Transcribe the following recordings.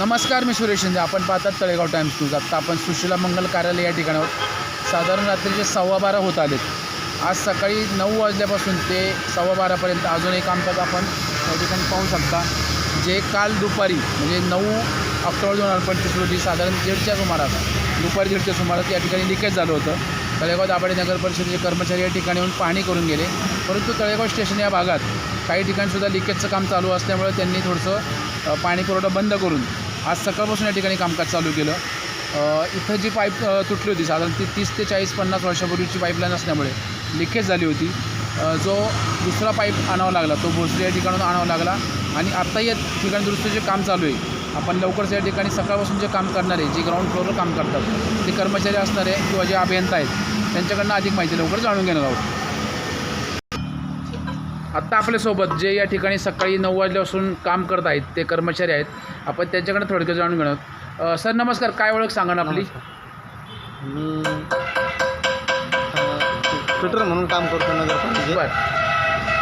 नमस्कार मी सुरेश शिंदे. आपण पाहतात तळेगाव टाइम्स न्यूज आत्ता आपण सुशिला मंगल कार्यालय या ठिकाणावर साधारण रात्रीचे सव्वा बारा होत आलेत. आज सकाळी नऊ वाजल्यापासून ते सव्वा बारापर्यंत अजूनही कामकाज आपण या ठिकाणी पाहू शकता. जे काल दुपारी म्हणजे नऊ ऑक्टोबर दोन हजार पंचवीस रोजी साधारण दीडच्या सुमारास दुपारी दीडच्या सुमारास या ठिकाणी लिकेज झालं होतं. तळेगाव दाभाडे नगर परिषदेचे कर्मचारी या ठिकाणी येऊन पाहणी करून गेले. परंतु तळेगाव स्टेशन या भागात काही ठिकाणीसुद्धा लिकेजचं काम चालू असल्यामुळे त्यांनी थोडंसं पाणी पुरवठा बंद करून आज सकाळपासून या ठिकाणी कामकाज चालू केलं. इथं जी पाईप तुटली होती साधारण ती तीस ते चाळीस पन्नास वर्षापूर्वीची पाईपलाईन असल्यामुळे लिकेज झाली होती. जो दुसरा पाईप आणावा लागला तो भोसरी या ठिकाणून आणावा लागला आणि आत्ता या ठिकाणी दुरुस्तीचे काम चालू आहे आपण लवकरच या ठिकाणी सकाळपासून जे काम करणारे जे ग्राउंड फ्लोअरवर काम करतात ते कर्मचारी असणारे किंवा जे अभियंता आहेत त्यांच्याकडनं अधिक माहिती लवकर जाणून घेणार आहोत. आत्ता आपल्यासोबत जे या ठिकाणी सकाळी नऊ वाजल्यापासून काम करत आहेत ते कर्मचारी आहेत आपण त्यांच्याकडे थोडक्यात जाणून घेणार सर नमस्कार. काय ओळख सांगा ना आपली मी फिटर म्हणून काम करतो नगरपालिकेत बरं.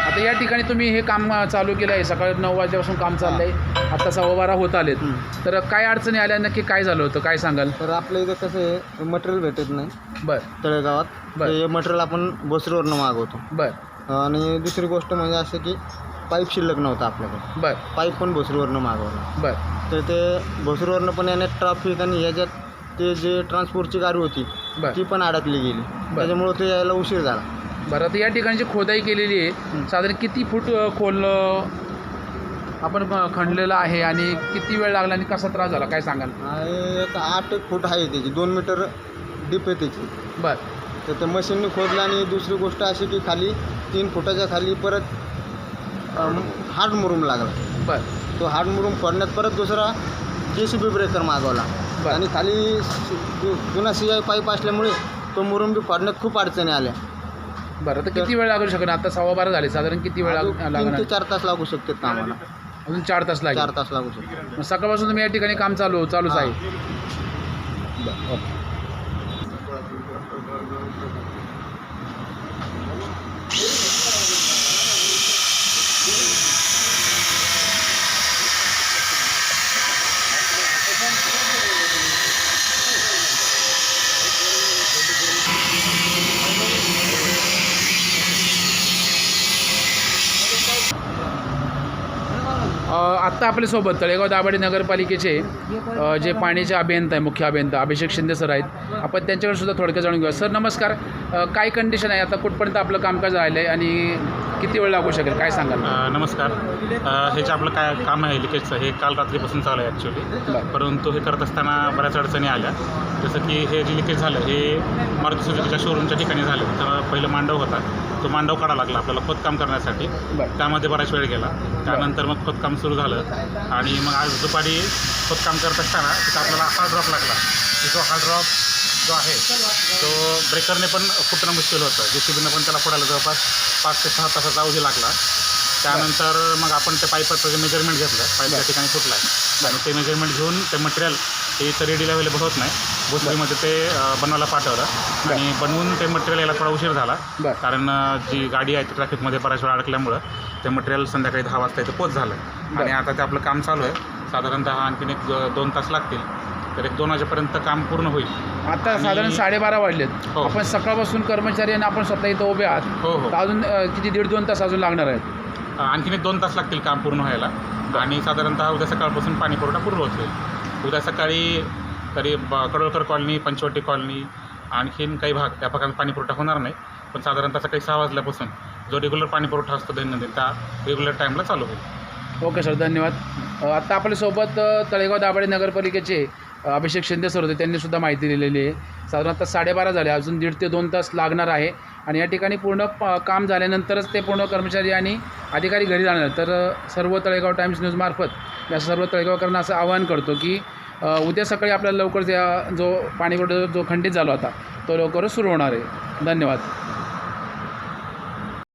आता या ठिकाणी तुम्ही हे काम चालू केलं आहे. सकाळी नऊ वाजल्यापासून काम चाललं आहे आता सव्वा बारा होत आलेत. हं. तर काय अडचणी आल्या? नक्की काय झालं होतं? काय सांगाल? तर आपल्या इथं कसं आहे मटेरियल भेटत नाही. बरं. तळेगावात. बरं. ते मटेरियल आपण भोसरीवरनं मागवतो. बरं. आणि दुसरी गोष्ट म्हणजे असं की पाईप शिल्लक नव्हता आपल्याकडे. बरं. पाईप पण भोसरीवरनं मागवला. बरं. तर ते भोसरीवरनं पण येण्यात ट्रॅफिक आणि ह्याच्यात ते जे ट्रान्सपोर्टची गाडी होती बरं. ती पण अडकली गेली. त्याच्यामुळं ते यायला उशीर झाला. बरं आता या ठिकाणी जी खोदाई केलेली आहे. साधारण किती फूट खोल आपण खणलेलं आहे आणि किती वेळ लागला आणि कसा त्रास झाला? काय सांगाल? एक आठ फूट आहे त्याची. दोन मीटर डीप आहे त्याची. बरं. तर ते मशीनने खोदलं आणि दुसरी गोष्ट अशी की खाली तीन फुटाच्या खाली परत हार्ड मुरूम लागला. बरं. तो हार्ड मुरूम फोडण्यात परत दुसरा जे सी बी ब्रेकर मागवला. बरं. आणि खाली जु- जुना सी आय पाईप असल्यामुळे तो मुरूम बी फोडण्यात खूप अडचणी आल्या. बरं तर किती वेळ लागू शकणार? आता सव्वा बारा झाले. साधारण किती वेळ अजून लाग- तीन लागणार ते चार तास लागू शकतात कामाला. अजून चार तास लागेल? चार तास लागू शकतात. मग सकाळपासून तुम्ही या ठिकाणी काम चालू चालूच. आहे. बरं ओके. Thank you. आत्ता आपल्यासोबत तळेगाव दाभाडे नगरपालिकेचे जे पाण्याचे अभियंता आहे मुख्य अभियंता अभिषेक शिंदे सर आहेत. आपण त्यांच्याकडे सुद्धा थोडक्यात जाणून घेऊया. सर नमस्कार. काय कंडिशन आहे? आता कुठपर्यंत आपलं कामकाज राहिलं आहे आणि किती वेळ लागू शकेल? काय सांगाल? अ, नमस्कार. अ, हे जे आपलं काय काम आहे लिकेजचं हे काल रात्रीपासून चालू आहे ॲक्च्युली परंतु हे करत असताना बऱ्याच अडचणी आल्या. जसं की हे जे लिकेज झालं हे मारुती सुझुकीच्या शोरूमच्या ठिकाणी झालं. तर पहिलं मांडव होता. तो मांडव काढा लागला आपल्याला खोदकाम करण्यासाठी. बरं. त्यामध्ये बराच वेळ गेला. त्यानंतर मग खोदकाम सुरू झालं. आणि मग आज दुपारी खोदकाम करत असताना तिथं आपल्याला हार्ड ड्रॉप लागला. की जो हार्ड ड्रॉप जो आहे तो ब्रेकरने पण फुटणं मुश्किल होतं. जे सी बीनं पण त्याला फोडायला जवळपास पाच ते सहा तासाचा अवधी लागला. त्यानंतर मग आपण त्या पाईपाचं मेजरमेंट घेतलं पाईप त्या ठिकाणी फुटला आहे आणि ते मेजरमेंट घेऊन ते मटेरियल हे इथं रेडीला अवेलेबल होत नाही. भोसरीमध्ये ते बनवायला पाठवलं. आणि बनवून ते मटेरियल यायला थोडा उशीर झाला. कारण जी गाडी आहे ती ट्रॅफिकमध्ये बऱ्याच वेळा अडकल्यामुळं ते मटेरियल संध्याकाळी दहा वाजता इथं पोच झालं. आणि आता ते आपलं काम चालू आहे. साधारणतः आणखीन एक दोन तास लागतील. तर एक दोन वाजेपर्यंत काम पूर्ण होईल. आता साधारण साडेबारा वाजलेत. हो. आपण सकाळपासून कर्मचारी आणि आपण स्वतः इथं उभे आहात. हो हो. तर अजून अ, किती दीड दोन तास अजून लागणार आहेत? आणखीन एक दोन तास लागतील काम पूर्ण व्हायला. आणि साधारणतः उद्या सकाळपासून पाणी पुरवठा पूर्ववत होईल उद्या सकाळी तरी ब कडोळकर कॉलनी पंचवटी कॉलनी आणखीन काही भाग या भागात पाणी पुरवठा होणार नाही. पण साधारणतः सकाळी सहा वाजल्यापासून जो रेग्युलर पाणी पुरवठा असतो दैनंदिन त्या रेग्युलर टाईमला चालू होईल. Okay sir. धन्यवाद. अ, आत्ता आपल्यासोबत अ, तळेगाव दाभाडे नगरपालिकेचे अभिषेक शिंदे सर होते त्यांनी सुद्धा माहिती दिलेली आहे. साधारणतः साडेबारा झाले अजून दीड ते दोन तास लागणार आहे. आणि या ठिकाणी पूर्ण प काम झाल्यानंतरच ते पूर्ण कर्मचारी आणि अधिकारी घरी जाणार तर सर्व तळेगाव टाइम्स न्यूजमार्फत या सर्व तळेगावकरांना असं आवाहन करतो की उद्या सकाळी आपल्याला लवकर त्या जो पाणीपुरवठा जो खंडित झाला होता तो लवकरच सुरू होणार आहे. धन्यवाद.